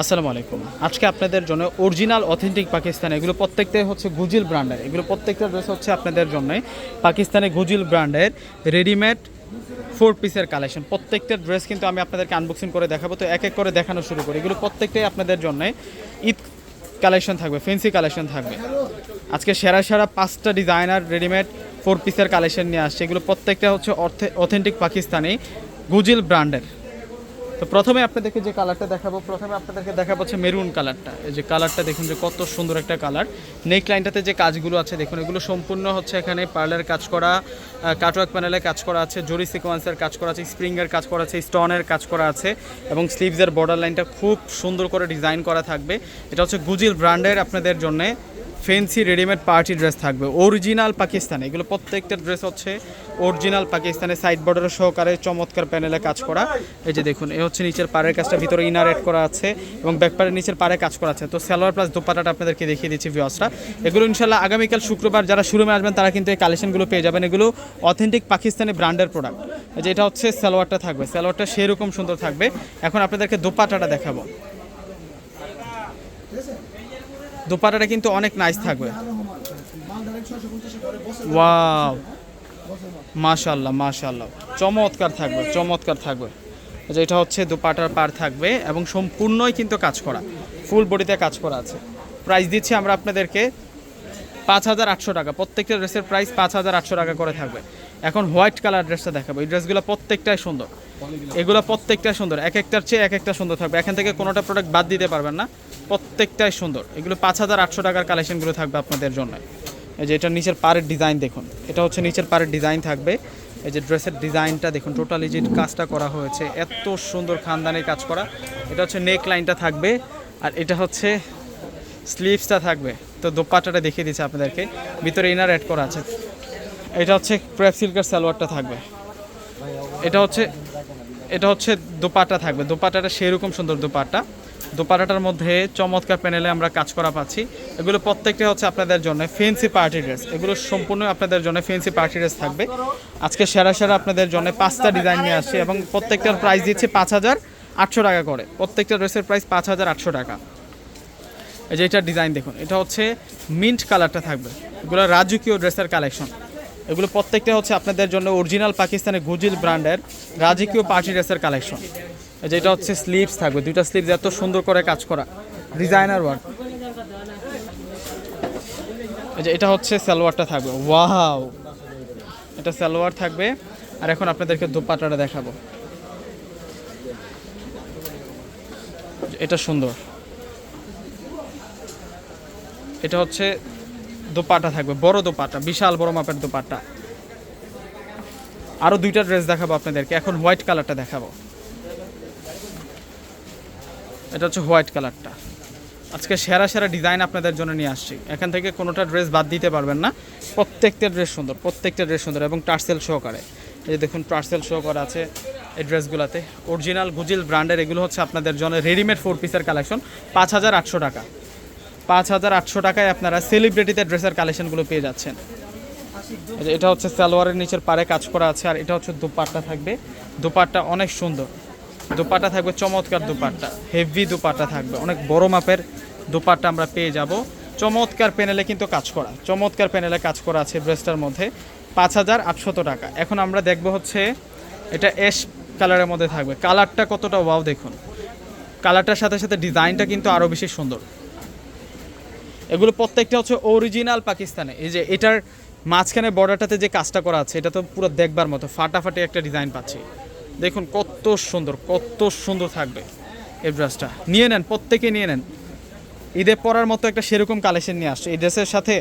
আসসালামু আলাইকুম। আজকে আপনাদের জন্য অরিজিনাল, অথেন্টিক পাকিস্তানি, এগুলো প্রত্যেকটাই হচ্ছে গুজিল ব্র্যান্ডের। এগুলো প্রত্যেকটা ড্রেস হচ্ছে আপনাদের জন্য পাকিস্তানি গুজিল ব্র্যান্ডের রেডিমেড ফোর পিসের কালেকশন। প্রত্যেকটা ড্রেস কিন্তু আমি আপনাদেরকে আনবক্সিং করে দেখাবো। তো এক এক করে দেখানো শুরু করি। এগুলো প্রত্যেকটাই আপনাদের জন্য ঈদ কালেকশন থাকবে, ফেন্সি কালেকশন থাকবে। আজকে সেরা সেরা পাঁচটা ডিজাইনার রেডিমেড ফোর পিসের কালেকশন নিয়ে আসছে। এগুলো প্রত্যেকটা হচ্ছে অথেন্টিক পাকিস্তানি গুজিল ব্র্যান্ডের। তো প্রথমে আপনাদেরকে যে কালারটা দেখাবো, প্রথমে আপনাদেরকে দেখাবো হচ্ছে মেরুন কালারটা। এই যে কালারটা দেখুন যে কত সুন্দর একটা কালার। নেক লাইনটাতে যে কাজগুলো আছে, দেখুন এগুলো সম্পূর্ণ হচ্ছে এখানে পার্লার কাজ করা কাটওয়ার্ক প্যানেলে কাজ করা আছে, জরি সিকোয়েন্সের কাজ করা আছে স্প্রিংয়ের কাজ করা আছে স্টোনের কাজ করা আছে এবং স্লিভসের বর্ডার লাইনটা খুব সুন্দর করে ডিজাইন করা থাকবে। এটা হচ্ছে গুজিল ব্র্যান্ডের আপনাদের জন্যে ফেন্সি রেডিমেড পার্টি ড্রেস থাকবে। অরিজিনাল পাকিস্তানে। এগুলো প্রত্যেকটা ড্রেস হচ্ছে অরিজিনাল পাকিস্তানি। সাইড বর্ডার সহকারে চমৎকার প্যানেলে কাজ করা। এই যে দেখুন, এ হচ্ছে নিচের পাড়ের কাজটা, ভিতরে ইনার এড করা আছে এবং ব্যাক পাড়ের নিচের পাড়ে কাজ করা আছে। তো সালোয়ার প্লাস দোপাটাটা আপনাদেরকে দেখিয়ে দিচ্ছি ভিওসরা এগুলো ইনশাল্লাহ আগামীকাল শুক্রবার যারা শুরুমে আসবেন, তারা কিন্তু এই কালেকশনগুলো পেয়ে যাবেন। এগুলো অথেন্টিক পাকিস্তানি ব্র্যান্ডের প্রোডাক্ট এই যে এটা হচ্ছে সালোয়ারটা থাকবে। সালোয়ারটা সেরকম সুন্দর থাকবে। এখন আপনাদেরকে দোপাটাটা দেখাবো। দোপাটাটা কিন্তু অনেক নাইস থাকবে। ওয়াও মাশাল্লাহ মাশাল্লাহ চমৎকার থাকবে চমৎকার থাকবে। যে এটা হচ্ছে দুপাটার পার থাকবে এবং সম্পূর্ণই কিন্তু কাজ করা। ফুল বডিতে কাজ করা আছে। প্রাইস দিচ্ছি আমরা আপনাদেরকে পাঁচ হাজার আটশো টাকা। প্রত্যেকটা ড্রেসের প্রাইস পাঁচ হাজার আটশো টাকা করে থাকবে। এখন হোয়াইট কালার ড্রেসটা দেখাবো। এই ড্রেসগুলো প্রত্যেকটাই সুন্দর। এগুলো প্রত্যেকটাই সুন্দর। এক একটার চেয়ে এক একটা সুন্দর থাকবে। এখান থেকে কোনোটা প্রোডাক্ট বাদ দিতে পারবেন না। প্রত্যেকটাই সুন্দর। এগুলো পাঁচ হাজার আটশো টাকার কালেকশনগুলো থাকবে আপনাদের জন্য। এই যে এটা নিচের পাড়ের ডিজাইন দেখুন। এটা হচ্ছে নিচের পাড়ের ডিজাইন থাকবে। এই যে ড্রেসের ডিজাইনটা দেখুন। টোটালি যে কাজটা করা হয়েছে, এত সুন্দর খানদানের কাজ করা। এটা হচ্ছে নেক লাইনটা থাকবে। আর এটা হচ্ছে স্লিভসটা থাকবে। তো দোপাট্টাটা দেখিয়ে দিচ্ছে আপনাদেরকে। ভিতরে ইনার অ্যাড করা আছে। এটা হচ্ছে ক্র্যাপ সিল্কের সালোয়ারটা থাকবে। এটা হচ্ছে এটা হচ্ছে দোপাট্টা থাকবে। দোপাট্টাটা সেরকম সুন্দর দোপাট্টা। দোপাট্টাটার মধ্যে চমৎকার প্যানেলে আমরা কাজ করা পাচ্ছি। এগুলো প্রত্যেকটা হচ্ছে আপনাদের জন্য ফেন্সি পার্টি ড্রেস এগুলো সম্পূর্ণ আপনাদের জন্য ফেন্সি পার্টি ড্রেস থাকবে। আজকে সেরা সেরা আপনাদের জন্য পাঁচটা ডিজাইন নিয়ে আসছে এবং প্রত্যেকটার প্রাইস দিচ্ছে পাঁচ হাজার আটশো টাকা করে। প্রত্যেকটা ড্রেসের প্রাইস পাঁচ হাজার আটশো টাকা। এই যে এটার ডিজাইন দেখুন, এটা হচ্ছে মিন্ট কালারটা থাকবে। এগুলো রাজকীয় ড্রেসের কালেকশন এগুলো প্রত্যেকটা হচ্ছে আপনাদের জন্য অরিজিনাল পাকিস্তানি গুজিল ব্র্যান্ডের রাজকীয় পার্টি ড্রেসের কালেকশন এই যে এটা হচ্ছে স্লিভস থাকবে, দুইটা স্লিভস এত সুন্দর করে কাজ করা ডিজাইনার ওয়ার্ক যে এটা হচ্ছে সালোয়ারটা থাকবে, ওয়াও! এটা সালোয়ার থাকবে, আর এখন আপনাদেরকে দোপাট্টাটা দেখাবো। এটা সুন্দর। এটা হচ্ছে দোপাটা থাকবে, বড় দোপাটা, বিশাল বড় মাপের দোপাটা। আরও দুইটা ড্রেস দেখাবো আপনাদেরকে, এখন হোয়াইট কালারটা দেখাবো। এটা হচ্ছে হোয়াইট কালারটা আজকে সেরা সেরা ডিজাইন আপনাদের জন্য নিয়ে আসছি। এখান থেকে কোনোটা ড্রেস বাদ দিতে পারবেন না। প্রত্যেকটা ড্রেস সুন্দর, প্রত্যেকটা ড্রেস সুন্দর এবং টার্সেল সহকারে। এই দেখুন টার্সেল শো করা আছে এই ড্রেসগুলোতে অরিজিনাল গুজিল ব্র্যান্ডের এগুলো হচ্ছে আপনাদের জন্য রেডিমেড ফোর পিসের কালেকশন পাঁচ হাজার আটশো টাকা। পাঁচ হাজার আটশো টাকায় আপনারা সেলিব্রিটিতে ড্রেসের কালেকশনগুলো পেয়ে যাচ্ছেন। এটা হচ্ছে সালোয়ারের নিচের পারে কাজ করা আছে, আর এটা হচ্ছে দুপাট্টা থাকবে। দুপাট্টা অনেক সুন্দর। দুপাট্টা থাকবে, চমৎকার দুপাট্টা। হেভি দুপাট্টা থাকবে। অনেক বড় মাপের দুপাট্টা আমরা পেয়ে যাব। চমৎকার প্যানেলে কিন্তু কাজ করা। চমৎকার প্যানেলে কাজ করা আছে ড্রেসটার মধ্যে। পাঁচ হাজার আটশত টাকা। এখন আমরা দেখব হচ্ছে এটা এস কালারের মধ্যে থাকবে। কালারটা কতটা? ওয়াও দেখুন। কালারটার সাথে সাথে ডিজাইনটা কিন্তু আরও বেশি সুন্দর। এগুলো প্রত্যেকটা হচ্ছে অরিজিনাল পাকিস্তানে। এই যে এটার মাঝখানে বর্ডারটাতে যে কাজটা করা আছে, এটা তো পুরো দেখবার মতো, ফাটাফাটি একটা ডিজাইন পাচ্ছি। দেখুন কত সুন্দর কত সুন্দর থাকবে এই ড্রেসটা নিয়ে নেন, প্রত্যেকে নিয়ে নেন। ঈদে পরার মতো একটা সেরকম কালেকশন নিয়ে আসছে। এই ড্রেসের সাথে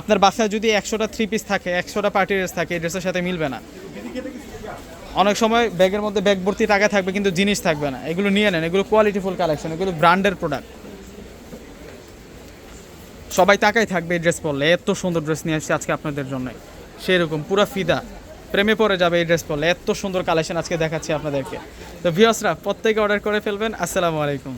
আপনার বাসায় যদি একশোটা থ্রি পিস থাকে, একশোটা পার্টি ড্রেস থাকে, এই ড্রেসের সাথে মিলবে না। অনেক সময় ব্যাগের মধ্যে ব্যাগ ভর্তি টাকা থাকবে, কিন্তু জিনিস থাকবে না। এগুলো নিয়ে নেন, এগুলো কোয়ালিটিফুল কালেকশন এগুলো ব্র্যান্ডের প্রোডাক্ট সবাই তাকাই থাকবে এই ড্রেস পরলে। এত সুন্দর ড্রেস নিয়ে আসছে আজকে আপনাদের জন্য। সেরকম, পুরো ফিদা। প্রেমে পড়ে যাবে এই ড্রেস পরলে। এত সুন্দর কালেকশন আজকে দেখাচ্ছি আপনাদেরকে। তো ভিওসরা প্রত্যেকে অর্ডার করে ফেলবেন। আসসালামু আলাইকুম।